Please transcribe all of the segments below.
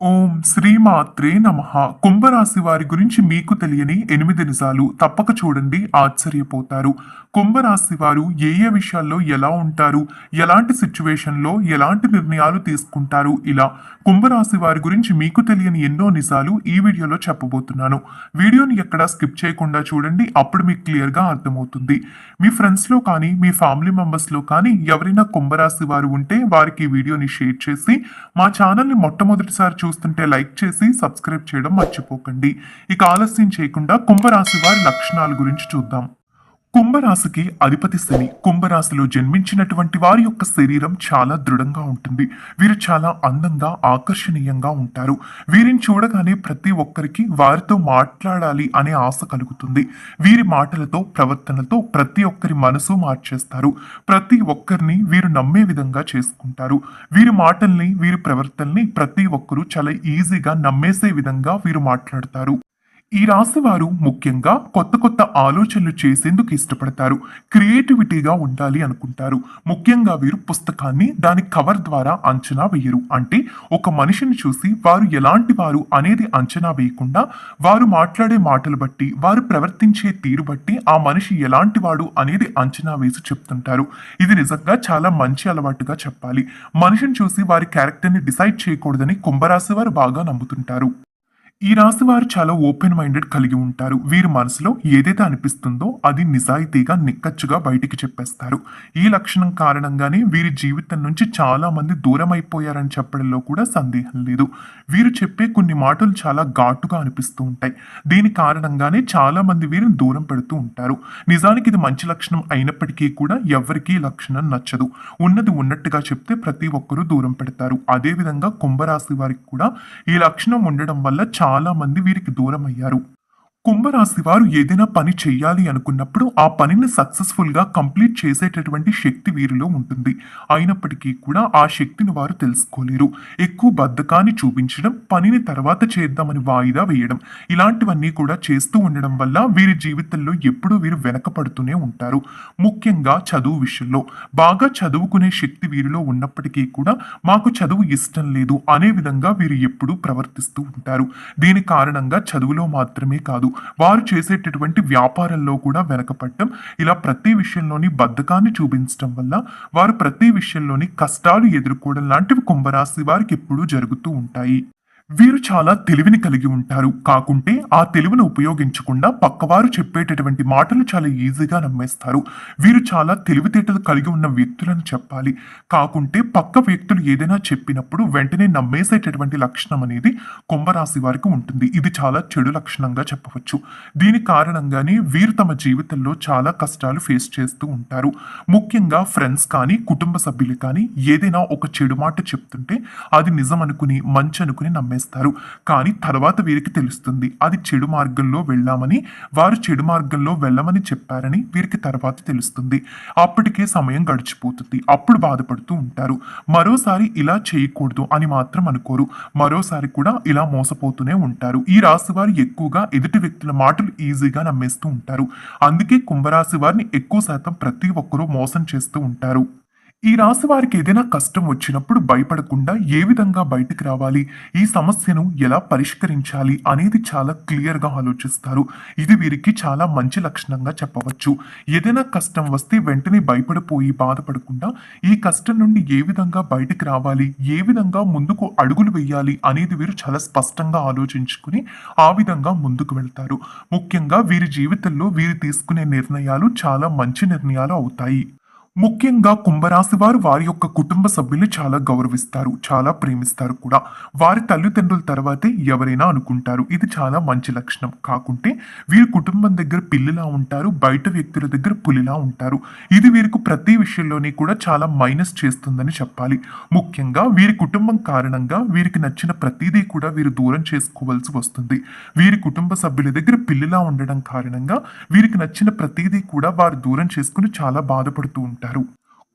ఓం శ్రీమాత్రే నమ. కుంభరాశి వారి గురించి మీకు తెలియని ఎనిమిది నిజాలు తప్పక చూడండి ఆశ్చర్యపోతారు. కుంభరాశి వారు ఏ ఏ విషయాల్లో ఎలా ఉంటారు ఎలాంటి సిచ్యువేషన్లో ఎలాంటి నిర్ణయాలు తీసుకుంటారు ఇలా కుంభరాశి వారి గురించి మీకు తెలియని ఎన్నో నిజాలు ఈ వీడియోలో చెప్పబోతున్నాను. వీడియోని ఎక్కడా స్కిప్ చేయకుండా చూడండి అప్పుడు మీకు క్లియర్గా అర్థమవుతుంది. మీ ఫ్రెండ్స్లో కానీ మీ ఫ్యామిలీ మెంబర్స్లో కానీ ఎవరైనా కుంభరాశి వారు ఉంటే వారికి ఈ వీడియోని షేర్ చేసి మా ఛానల్ని మొట్టమొదటిసారి చూస్తుంటే లైక్ చేసి సబ్స్క్రైబ్ చేయడం మర్చిపోకండి. ఇక ఆలస్యం చేయకుండా కుంభరాశి వారి లక్షణాల గురించి చూద్దాం. కుంభరాశికి అధిపతి శని కుంభరాశిలో జన్మించినటువంటి వారి యొక్క శరీరం చాలా దృఢంగా ఉంటుంది. వీరు చాలా అందంగా ఆకర్షణీయంగా ఉంటారు. వీరిని చూడగానే ప్రతి ఒక్కరికి వారితో మాట్లాడాలి అనే ఆశ కలుగుతుంది. వీరి మాటలతో ప్రవర్తనతో ప్రతి ఒక్కరి మనసు మార్చేస్తారు. ప్రతి ఒక్కరిని వీరు నమ్మే విధంగా చేసుకుంటారు. వీరి మాటల్ని వీరి ప్రవర్తనని ప్రతి ఒక్కరూ చాలా ఈజీగా నమ్మేసే విధంగా వీరు మాట్లాడతారు. ఈ రాశి వారు ముఖ్యంగా కొత్త కొత్త ఆలోచనలు చేసేందుకు ఇష్టపడతారు. క్రియేటివిటీగా ఉండాలి అనుకుంటారు. ముఖ్యంగా వీరు పుస్తకాన్ని దాని కవర్ ద్వారా అంచనా వేయరు. అంటే ఒక మనిషిని చూసి వారు ఎలాంటి వారు అనేది అంచనా వేయకుండా వారు మాట్లాడే మాటలు బట్టి వారు ప్రవర్తించే తీరు బట్టి ఆ మనిషి ఎలాంటి వాడు అనేది అంచనా వేసి చెప్తుంటారు. ఇది నిజంగా చాలా మంచి అలవాటుగా చెప్పాలి. మనిషిని చూసి వారి క్యారెక్టర్ని డిసైడ్ చేయకూడదని కుంభరాశి వారు బాగా నమ్ముతుంటారు. ఈ రాశి వారు చాలా ఓపెన్ మైండెడ్ కలిగి ఉంటారు. వీరి మనసులో ఏదైతే అనిపిస్తుందో అది నిజాయితీగా నిక్కచ్చుగా బయటికి చెప్పేస్తారు. ఈ లక్షణం కారణంగానే వీరి జీవితం నుంచి చాలా మంది దూరం అయిపోయారని చెప్పడంలో కూడా సందేహం లేదు. వీరు చెప్పే కొన్ని మాటలు చాలా ఘాటుగా అనిపిస్తూ ఉంటాయి. దీని కారణంగానే చాలా మంది వీరిని దూరం పెడుతూ ఉంటారు. నిజానికి ఇది మంచి లక్షణం అయినప్పటికీ కూడా ఎవరికీ లక్షణం నచ్చదు. ఉన్నది ఉన్నట్టుగా చెప్తే ప్రతి ఒక్కరూ దూరం పెడతారు. అదేవిధంగా కుంభరాశి వారికి కూడా ఈ లక్షణం ఉండడం వల్ల చాలా మంది వీరికి దూరం అయ్యారు కుంభరాశి వారు ఏదైనా పని చేయాలి అనుకున్నప్పుడు ఆ పనిని సక్సెస్ఫుల్గా కంప్లీట్ చేసేటటువంటి శక్తి వీరిలో ఉంటుంది. అయినప్పటికీ కూడా ఆ శక్తిని వారు తెలుసుకోలేరు. ఎక్కువ బద్ధకాన్ని చూపించడం పనిని తర్వాత చేద్దామని వాయిదా వేయడం ఇలాంటివన్నీ కూడా చేస్తూ ఉండడం వల్ల వీరి జీవితంలో ఎప్పుడూ వీరు వెనకపడుతూనే ఉంటారు. ముఖ్యంగా చదువు విషయంలో. బాగా చదువుకునే శక్తి వీరిలో ఉన్నప్పటికీ కూడా మాకు చదువు ఇష్టం లేదు. అనే విధంగా వీరు ఎప్పుడూ ప్రవర్తిస్తూ ఉంటారు. దీని కారణంగా చదువులో మాత్రమే కాదు వారు చేసేటటువంటి వ్యాపారంలో కూడా వెనకపడటం ఇలా ప్రతి విషయంలోని బద్ధకాన్ని చూపించడం వల్ల వారు ప్రతి విషయంలోని కష్టాలు ఎదుర్కోవడం లాంటివి కుంభరాశి వారికి ఎప్పుడూ జరుగుతూ ఉంటాయి. వీరు చాలా తెలివిని కలిగి ఉంటారు. కాకుంటే ఆ తెలివిని ఉపయోగించకుండా పక్కవారు చెప్పేటటువంటి మాటలు చాలా ఈజీగా నమ్మేస్తారు. వీరు చాలా తెలివితేటలు కలిగి ఉన్న వ్యక్తులను చెప్పాలి. కాకుంటే పక్క వ్యక్తులు ఏదైనా చెప్పినప్పుడు వెంటనే నమ్మేసేటటువంటి లక్షణం అనేది కుంభరాశి వారికి ఉంటుంది. ఇది చాలా చెడు లక్షణంగా చెప్పవచ్చు. దీని కారణంగానే వీరు తమ జీవితంలో చాలా కష్టాలు ఫేస్ చేస్తూ ఉంటారు. ముఖ్యంగా ఫ్రెండ్స్ కానీ కుటుంబ సభ్యులు కానీ ఏదైనా ఒక చెడు మాట చెప్తుంటే అది నిజం అనుకుని మంచి అనుకుని నమ్మేస్తారు కానీ తర్వాత వీరికి తెలుస్తుంది. అది చెడు మార్గంలో వెళ్ళామని వారు చెడు మార్గంలో వెళ్ళమని చెప్పారని వీరికి తర్వాత తెలుస్తుంది. అప్పటికే సమయం గడిచిపోతుంది. అప్పుడు బాధపడుతూ ఉంటారు. మరోసారి ఇలా చేయకూడదు అని మాత్రం అనుకోరు. మరోసారి కూడా ఇలా మోసపోతూనే ఉంటారు. ఈ రాశి వారు ఎక్కువగా ఎదుటి వ్యక్తుల మాటలు ఈజీగా నమ్మేస్తూ ఉంటారు. అందుకే కుంభరాశి వారిని ఎక్కువ శాతం ప్రతి ఒక్కరూ మోసం చేస్తూ ఉంటారు. ఈ రాశి వారికి ఏదైనా కష్టం వచ్చినప్పుడు భయపడకుండా ఏ విధంగా బయటికి రావాలి? ఈ సమస్యను ఎలా పరిష్కరించాలి అనేది చాలా క్లియర్గా ఆలోచిస్తారు. ఇది వీరికి చాలా మంచి లక్షణంగా చెప్పవచ్చు. ఏదైనా కష్టం వస్తే వెంటనే భయపడిపోయి బాధపడకుండా ఈ కష్టం నుండి ఏ విధంగా బయటికి రావాలి? ఏ విధంగా ముందుకు అడుగులు వేయాలి? అనేది వీరు చాలా స్పష్టంగా ఆలోచించుకుని ఆ విధంగా ముందుకు వెళ్తారు. ముఖ్యంగా వీరి జీవితంలో వీరు తీసుకునే నిర్ణయాలు చాలా మంచి నిర్ణయాలు అవుతాయి. ముఖ్యంగా కుంభరాశి వారు వారి యొక్క కుటుంబ సభ్యులు చాలా గౌరవిస్తారు చాలా ప్రేమిస్తారు కూడా. వారి తల్లిదండ్రుల తర్వాతే ఎవరైనా అనుకుంటారు. ఇది చాలా మంచి లక్షణం. కాకుంటే వీరి కుటుంబం దగ్గర పిల్లిలా ఉంటారు బయట వ్యక్తుల దగ్గర పులిలా ఉంటారు. ఇది వీరికి ప్రతి విషయంలోనే కూడా చాలా మైనస్ చేస్తుందని చెప్పాలి. ముఖ్యంగా వీరి కుటుంబం కారణంగా వీరికి నచ్చిన ప్రతిదీ కూడా వీరు దూరం చేసుకోవాల్సి వస్తుంది. వీరి కుటుంబ సభ్యుల దగ్గర పిల్లిలా ఉండడం కారణంగా వీరికి నచ్చిన ప్రతిదీ కూడా వారు దూరం చేసుకుని చాలా బాధపడుతూ ఉంటారు. Tarou.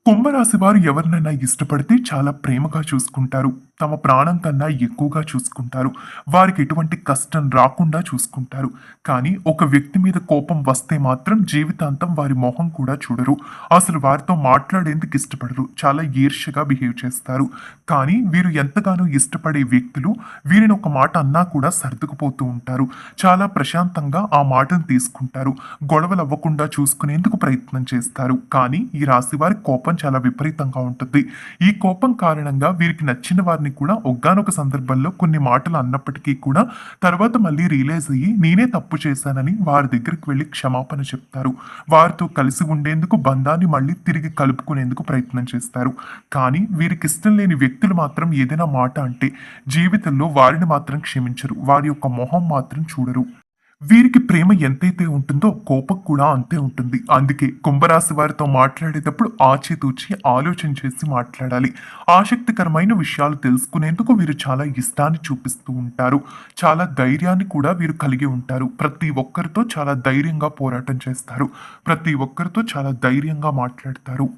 కుంభరాశి వారు ఎవరినైనా ఇష్టపడితే చాలా ప్రేమగా చూసుకుంటారు. తమ ప్రాణం కన్నా ఎక్కువగా చూసుకుంటారు. వారికి ఎటువంటి కష్టం రాకుండా చూసుకుంటారు. కానీ ఒక వ్యక్తి మీద కోపం వస్తే మాత్రం జీవితాంతం వారి మొహం కూడా చూడరు. అసలు వారితో మాట్లాడేందుకు ఇష్టపడరు. చాలా ఈర్ష్యగా బిహేవ్ చేస్తారు. కానీ వీరు ఎంతగానో ఇష్టపడే వ్యక్తులు వీరిని ఒక మాట అన్నా కూడా సర్దుకుపోతూ ఉంటారు. చాలా ప్రశాంతంగా ఆ మాటను తీసుకుంటారు. గొడవలు అవ్వకుండా చూసుకునేందుకు ప్రయత్నం చేస్తారు. కానీ ఈ రాశి వారి కోపం చాలా విపరీతంగా ఉంటుంది. ఈ కోపం కారణంగా వీరికి నచ్చిన వారిని కూడా ఒగ్గానొక సందర్భంలో కొన్ని మాటలు అన్నప్పటికీ కూడా తర్వాత మళ్ళీ రియలైజ్ అయ్యి నేనే తప్పు చేశానని వారి దగ్గరికి వెళ్ళి క్షమాపణ చెప్తారు. వారితో కలిసి ఉండేందుకు బంధాన్ని మళ్ళీ తిరిగి కలుపుకునేందుకు ప్రయత్నం చేస్తారు. కానీ వీరికి ఇష్టం లేని వ్యక్తులు మాత్రం ఏదైనా మాట అంటే జీవితంలో వారిని మాత్రం క్షమించరు. వారి యొక్క మొహం మాత్రం చూడరు. వీరికి ప్రేమ ఎంతైతే ఉంటుందో కోపం కూడా అంతే ఉంటుంది. అందుకే కుంభరాశి వారితో మాట్లాడేటప్పుడు ఆచితూచి ఆలోచన చేసి మాట్లాడాలి. ఆసక్తికరమైన విషయాలు తెలుసుకునేందుకు వీరు చాలా ఇష్టాన్ని చూపిస్తూ ఉంటారు. చాలా ధైర్యాన్ని కూడా వీరు కలిగి ఉంటారు. ప్రతి ఒక్కరితో చాలా ధైర్యంగా పోరాటం చేస్తారు. ప్రతి ఒక్కరితో చాలా ధైర్యంగా మాట్లాడతారు.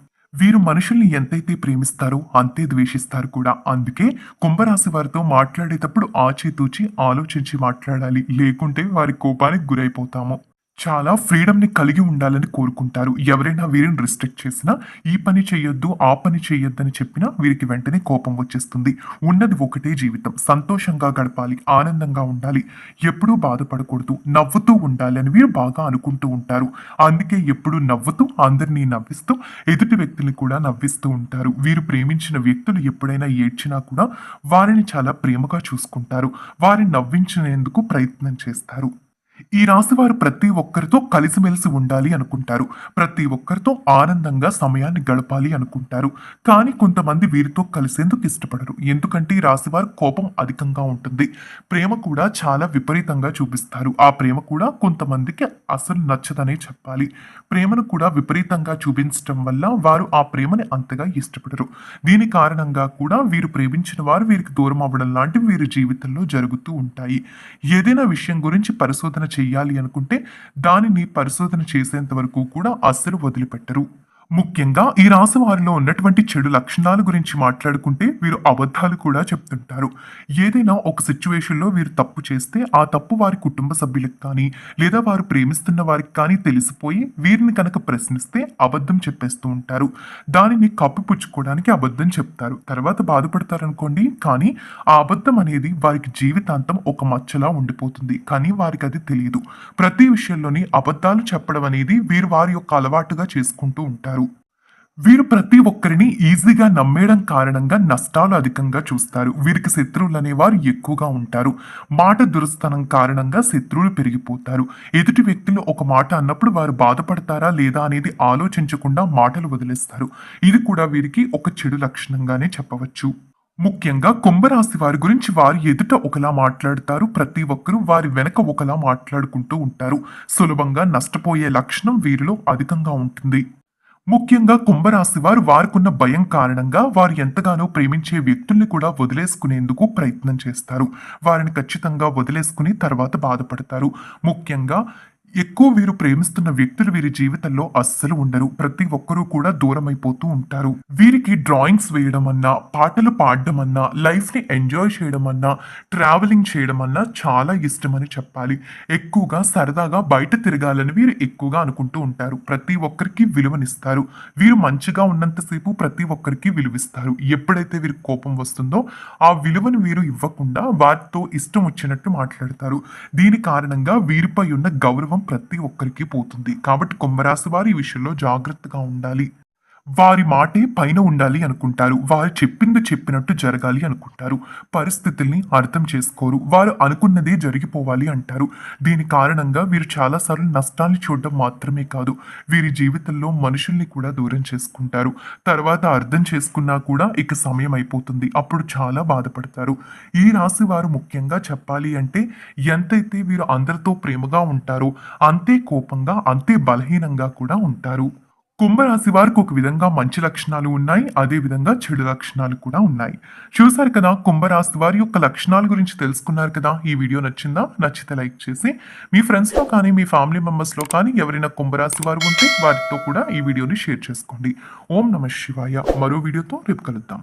వీరు మనుషుల్ని ఎంతైతే ప్రేమిస్తారో అంతే ద్వేషిస్తారు కూడా. అందుకే కుంభరాశి వారితో మాట్లాడేటప్పుడు ఆచితూచి ఆలోచించి మాట్లాడాలి. లేకుంటే వారి కోపానికి గురైపోతాము. చాలా ఫ్రీడమ్ని కలిగి ఉండాలని కోరుకుంటారు. ఎవరైనా వీరిని రిస్ట్రిక్ట్ చేసినా ఈ పని చేయొద్దు ఆ పని చేయొద్దు అని చెప్పినా వీరికి వెంటనే కోపం వచ్చేస్తుంది. ఉన్నది ఒకటే జీవితం. సంతోషంగా గడపాలి ఆనందంగా ఉండాలి. ఎప్పుడూ బాధపడకూడదు. నవ్వుతూ ఉండాలి అని వీరు బాగా అనుకుంటూ ఉంటారు. అందుకే ఎప్పుడూ నవ్వుతూ అందరినీ నవ్విస్తూ ఎదుటి వ్యక్తుల్ని కూడా నవ్విస్తూ ఉంటారు. వీరు ప్రేమించిన వ్యక్తులు ఎప్పుడైనా ఏడ్చినా కూడా వారిని చాలా ప్రేమగా చూసుకుంటారు. వారిని నవ్వించినందుకు ప్రయత్నం చేస్తారు. ఈ రాశి వారు ప్రతి ఒక్కరితో కలిసిమెలిసి ఉండాలి అనుకుంటారు. ప్రతి ఒక్కరితో ఆనందంగా సమయాన్ని గడపాలి అనుకుంటారు. కానీ కొంతమంది వీరితో కలిసేందుకు ఇష్టపడరు. ఎందుకంటే ఈ రాశి వారు కోపం అధికంగా ఉంటుంది. ప్రేమ కూడా చాలా విపరీతంగా చూపిస్తారు. ఆ ప్రేమ కూడా కొంతమందికి అసలు నచ్చదనే చెప్పాలి. ప్రేమను కూడా విపరీతంగా చూపించడం వల్ల వారు ఆ ప్రేమని అంతగా ఇష్టపడరు. దీని కారణంగా కూడా వీరు ప్రేమించిన వారు వీరికి దూరం అవ్వడం లాంటివి వీరి జీవితంలో జరుగుతూ ఉంటాయి. ఏదైనా విషయం గురించి పరిశోధన చేయాలి అనుకుంటే దానిని పరిశోధన చేసేంత వరకు కూడా అస్సలు వదిలిపెట్టరు. ముఖ్యంగా ఈ రాశి వారిలో ఉన్నటువంటి చెడు లక్షణాల గురించి మాట్లాడుకుంటే వీరు అబద్ధాలు కూడా చెప్తుంటారు. ఏదైనా ఒక సిచ్యువేషన్లో వీరు తప్పు చేస్తే ఆ తప్పు వారి కుటుంబ సభ్యులకు కానీ లేదా వారు ప్రేమిస్తున్న వారికి కానీ తెలిసిపోయి వీరిని కనుక ప్రశ్నిస్తే అబద్ధం చెప్పేస్తూ ఉంటారు. దానిని కప్పిపుచ్చుకోవడానికి అబద్ధం చెప్తారు. తర్వాత బాధపడతారనుకోండి కానీ ఆ అబద్ధం అనేది వారికి జీవితాంతం ఒక మచ్చలా ఉండిపోతుంది. కానీ వారికి అది తెలియదు. ప్రతి విషయంలోని అబద్ధాలు చెప్పడం అనేది వీరు వారి యొక్క అలవాటుగా చేసుకుంటూ ఉంటారు. వీరు ప్రతి ఒక్కరిని ఈజీగా నమ్మేయడం కారణంగా నష్టాలు అధికంగా చూస్తారు. వీరికి శత్రువులు అనేవారు ఎక్కువగా ఉంటారు. మాట దురస్తనం కారణంగా శత్రువులు పెరిగిపోతారు. ఎదుటి వ్యక్తులు ఒక మాట అన్నప్పుడు వారు బాధపడతారా లేదా అనేది ఆలోచించకుండా మాటలు వదిలేస్తారు. ఇది కూడా వీరికి ఒక చెడు లక్షణంగానే చెప్పవచ్చు. ముఖ్యంగా కుంభరాశి వారి గురించి వారి ఎదుట ఒకలా మాట్లాడతారు. ప్రతి ఒక్కరూ వారి వెనక ఒకలా మాట్లాడుకుంటూ ఉంటారు. సులభంగా నష్టపోయే లక్షణం వీరిలో అధికంగా ఉంటుంది. ముఖ్యంగా కుంభరాశి వారు వారికున్న భయం కారణంగా వారు ఎంతగానో ప్రేమించే వ్యక్తుల్ని కూడా వదిలేసుకునేందుకు ప్రయత్నం చేస్తారు. వారిని ఖచ్చితంగా వదిలేసుకుని తర్వాత బాధపడతారు. ముఖ్యంగా ఎక్కువ వీరు ప్రేమిస్తున్న వ్యక్తులు వీరి జీవితంలో అస్సలు ఉండరు. ప్రతి ఒక్కరూ కూడా దూరం అయిపోతూ ఉంటారు. వీరికి డ్రాయింగ్స్ వేయడం అన్నా పాటలు పాడడం అన్నా లైఫ్ని ఎంజాయ్ చేయడం అన్నా ట్రావెలింగ్ చేయడం అన్నా చాలా ఇష్టమని చెప్పాలి. ఎక్కువగా సరదాగా బయట తిరగాలని వీరు ఎక్కువగా అనుకుంటూ ఉంటారు. ప్రతి ఒక్కరికి విలువనిస్తారు. వీరు మంచిగా ఉన్నంతసేపు ప్రతి ఒక్కరికి విలువిస్తారు. ఎప్పుడైతే వీరికి కోపం వస్తుందో ఆ విలువను వీరు ఇవ్వకుండా వారితో ఇష్టం వచ్చినట్టు మాట్లాడతారు. దీని కారణంగా వీరిపై ఉన్న గౌరవం ప్రతి ఒక్కరికి పోతుంది. కాబట్టి కుంభరాశి వారు ఈ విషయంలో జాగ్రత్తగా ఉండాలి. వారి మాటే పైన ఉండాలి అనుకుంటారు. వారు చెప్పింది చెప్పినట్టు జరగాలి అనుకుంటారు. పరిస్థితుల్ని అర్థం చేసుకోరు. వారు అనుకున్నదే జరిగిపోవాలి అంటారు. దీని కారణంగా వీరు చాలాసార్లు నష్టాన్ని చూడడం మాత్రమే కాదు వీరి జీవితంలో మనుషుల్ని కూడా దూరం చేసుకుంటారు. తర్వాత అర్థం చేసుకున్నా కూడా ఇక సమయం అయిపోతుంది. అప్పుడు చాలా బాధపడతారు. ఈ రాశి వారు ముఖ్యంగా చెప్పాలి అంటే ఎంతైతే వీరు అందరితో ప్రేమగా ఉంటారో అంతే కోపంగా అంతే బలహీనంగా కూడా ఉంటారు. కుంభరాశి వారికి ఒక విధంగా మంచి లక్షణాలు ఉన్నాయి అదే విధంగా చెడు లక్షణాలు కూడా ఉన్నాయి. చూసారు కదా కుంభరాశి వారి యొక్క లక్షణాల గురించి తెలుసుకున్నారు కదా ఈ వీడియో నచ్చిందా? నచ్చితే లైక్ చేసి మీ ఫ్రెండ్స్లో కానీ మీ ఫ్యామిలీ మెంబర్స్లో కానీ ఎవరైనా కుంభరాశి వారు ఉంటే వారితో కూడా ఈ వీడియోని షేర్ చేసుకోండి. ఓం నమ శివాయ. మరో వీడియోతో రేపు కలుద్దాం.